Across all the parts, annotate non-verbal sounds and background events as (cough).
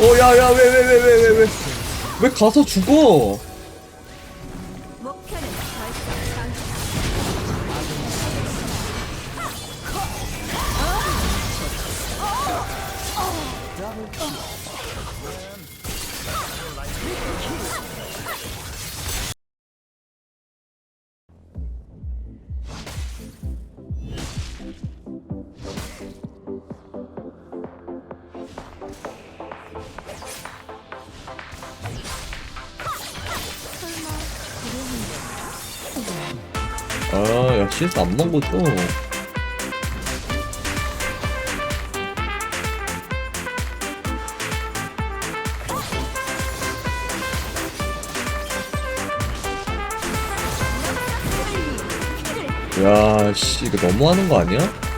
어, 야, 야, 왜, 왜, 왜, 왜, 왜, 왜. 왜 가서 죽어? 아, 야, CS 안 먹었어. 야, 씨, 이거 너무하는 거 아니야?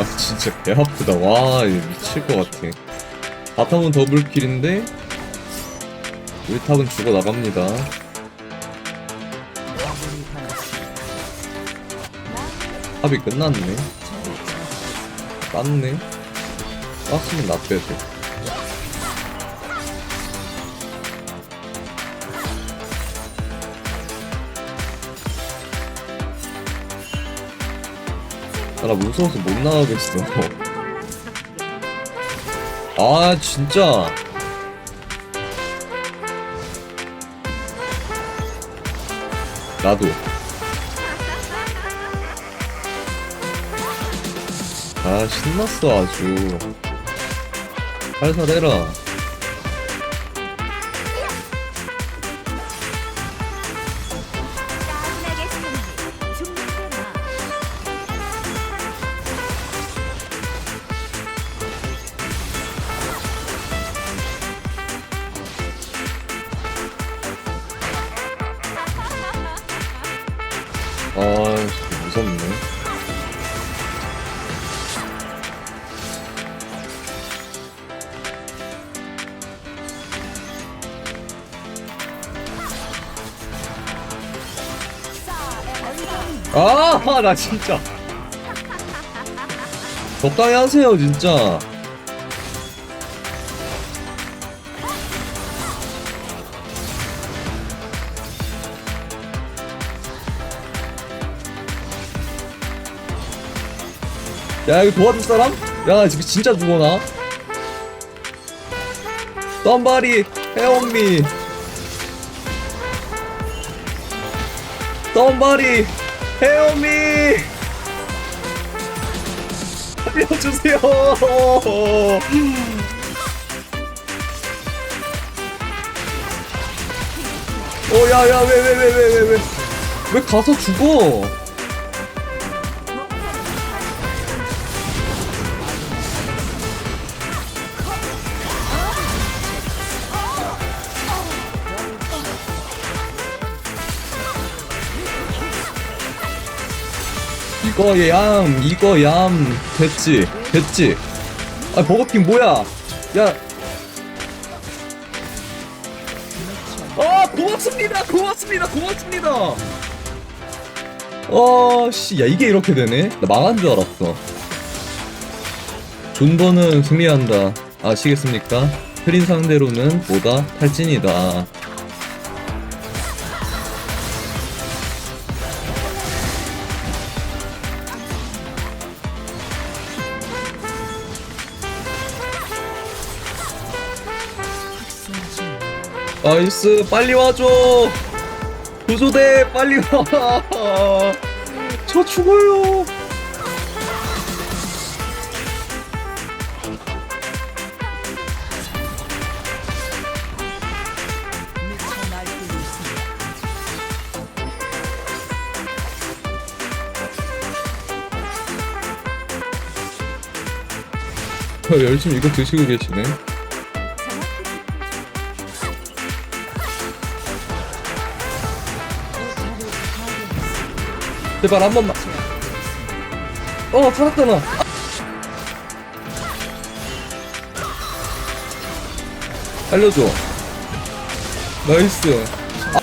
아, 진짜 개 아프다. 와, 미칠 것 같아. 바텀은 더블킬인데, 우리 탑은 죽어 나갑니다. 탑이 끝났네. 땄네. 땄으면 나 빼도. 나 무서워서 못 나가겠어. (laughs) 아, 진짜. 나도. 아, 신났어, 아주. 살살 해라. 아, 나 진짜. 적당히 하세요, 진짜. 야, 이거 도와줄 사람? 야, 지금 진짜 죽어나? Somebody help me. Me. 살려주세요. 어, 야, 야, 왜, 왜, 왜, 왜, 왜, 왜, 왜 가서 죽어? 이거 얌, 이거 얌, 됐지, 됐지. 아 버거킹 뭐야? 야. 아 고맙습니다, 고맙습니다, 고맙습니다. 어, 씨, 야 이게 이렇게 되네? 나 망한 줄 알았어. 존버는 승리한다. 아시겠습니까? 트린 상대로는 보다 탈진이다. 나이스 빨리 와줘. 구조대 빨리 와저 죽어요. 어, 열심히 이거 드시고 계시네 제발 한 번만. 어, 찾았잖아. 알려줘. 나이스. 아.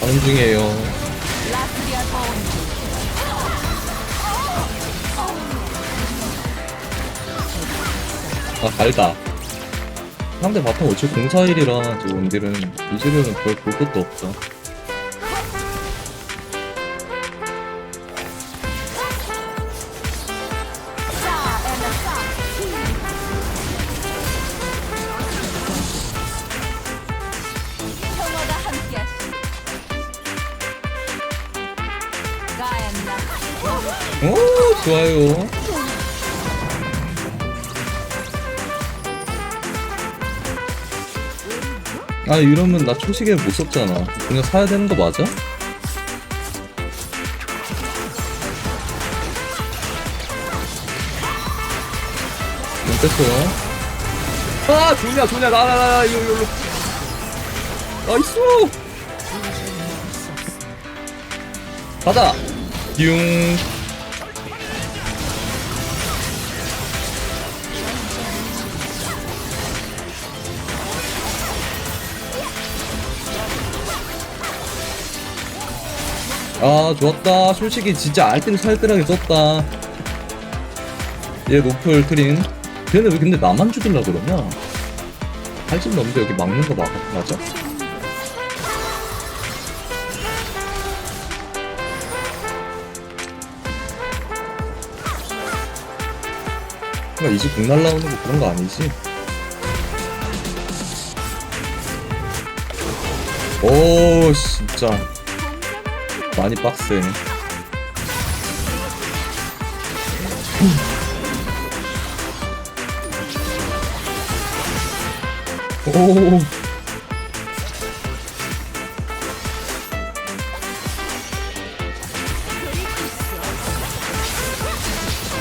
방중이에요. 아 달다. 상대 바텀 어차피 공사일이라 저 원딜은 이즈리언은 별볼 것도 없다. 오 좋아요. 아 이러면 나 초시계 못 썼잖아. 그냥 사야 되는 거 맞아? 못 뺐어요. 아 좋냐 좋냐 나나나 이거 이거 나이스 가자 융 아 좋았다. 솔직히 진짜 알뜰 살뜰하게 썼다. 얘 노플 트린. 걔는 왜 근데 나만 죽일라 그러냐? 8집 넘는데 여기 막는 거 막, 맞아? 그러니까 이제 공 날라오는 거 그런 거 아니지? 오 진짜 많이 빡세. 오.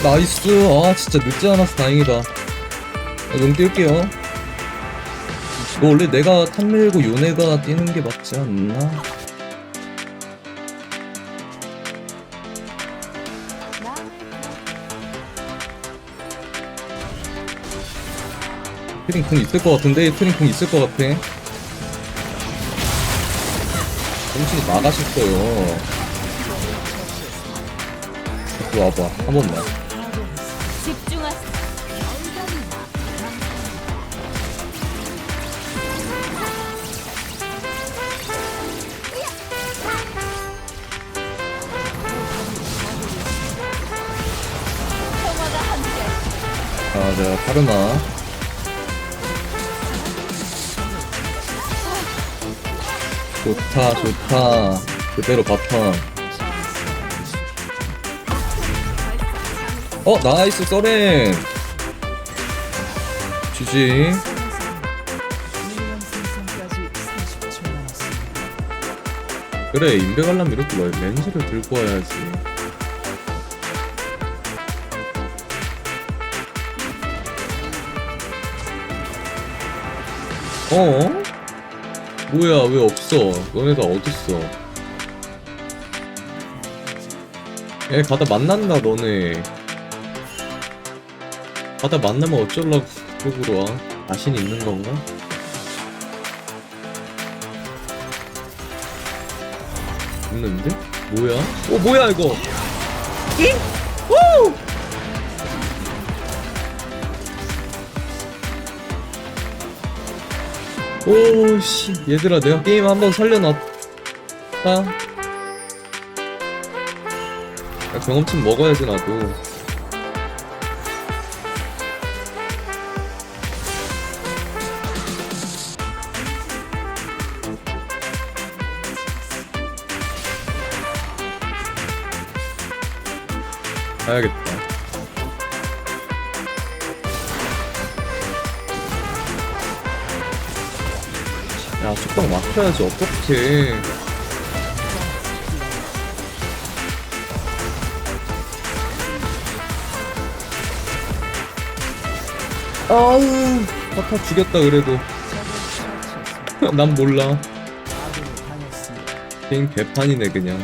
나이스. 아 진짜 늦지 않아서 다행이다. 아, 용 뛸게요. 이거 원래 내가 탑 밀고 요네가 뛰는 게 맞지 않나? 트링 궁 있을 것 같은데? 트링 궁 있을 것 같아. 정신이 나가셨어요. 이리 와봐. 한 번만. 아 내가 파르나 좋다 좋다. 그대로 바텀 어 나이스 써렌 주지. 그래 인베 가려면 이렇게 뭐 렌즈를 들고 와야지. 어? 뭐야 왜 없어 너네 다 어딨어 얘 가다 만난다 너네 가다 만나면 어쩌려고 그쪽으로 와 자신 있는 건가? 없는데? 뭐야? 어 뭐야 이거 잉? 오! 오씨 얘들아 내가 게임 한번 살려놨다. 야, 경험치 먹어야지 나도. 가야겠다 야 속박 막혀야지 어떡해. 아우 아까 죽였다 그래도. (laughs) 난 몰라. 게임 개판이네 그냥.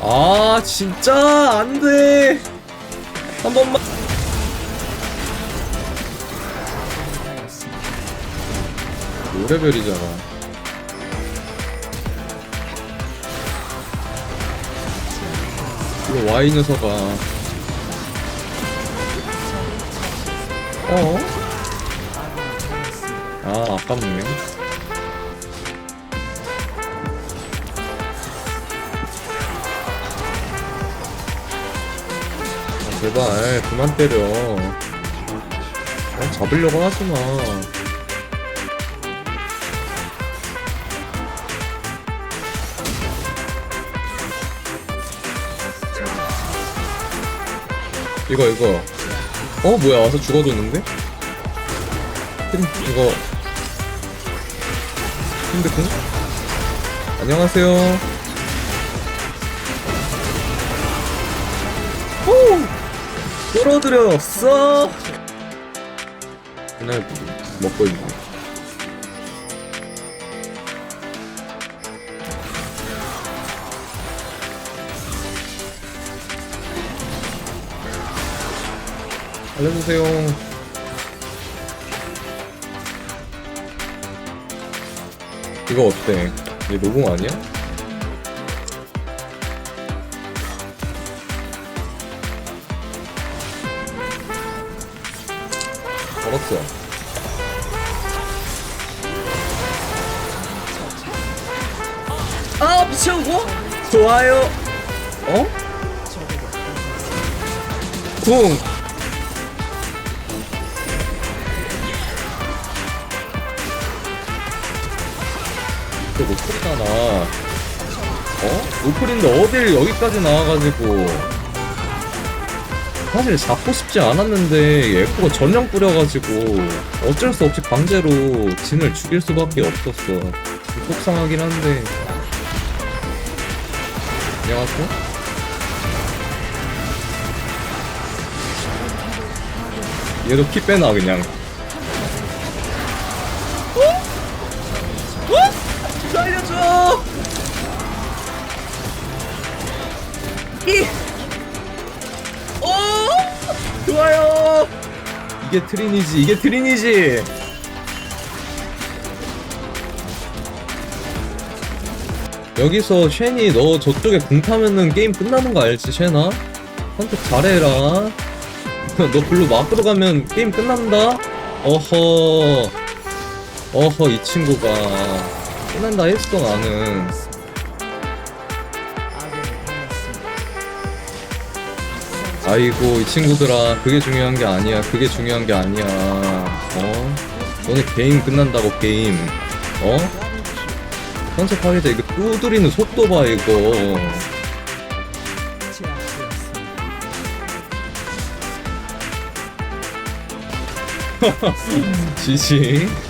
아 진짜 안돼. 한 번만 5레벨이잖아. 이거 와이 녀석아. 어? 아 아깝네. 아, 제발 그만 때려. 어, 잡으려고 하지마 이거 이거. 어 뭐야 와서 죽어줬는데? 팀 이거. 힘드군 안녕하세요. 오 끌어들였어! 그날 먹고 있네 알려주세요 이거 어때? 얘 노공 아니야? 알았어 아 미쳐고? 좋아요 어? 쿵 그 노플이잖아. 어? 노플인데 어딜 여기까지 나와가지고. 사실 잡고 싶지 않았는데 에코가 전령 뿌려가지고 어쩔 수 없이 강제로 진을 죽일 수밖에 없었어. 속상하긴 한데. 안녕하세요? 얘도 피 빼놔 그냥. 이! 오! 좋아요! 이게 트린이지, 이게 트린이지! 여기서 쉔이 너 저쪽에 궁 타면은 게임 끝나는 거 알지, 쉔아? 선택 잘해라. (laughs) 너 글로 막으로 가면 게임 끝난다? 어허. 어허, 이 친구가. 끝난다 했어, 나는. 아이고, 이 친구들아. 그게 중요한 게 아니야. 그게 중요한 게 아니야. 어? 너네 게임 끝난다고, 게임. 어? 돼. 이거 두드리는 속도 봐, 이거. (laughs) 지지.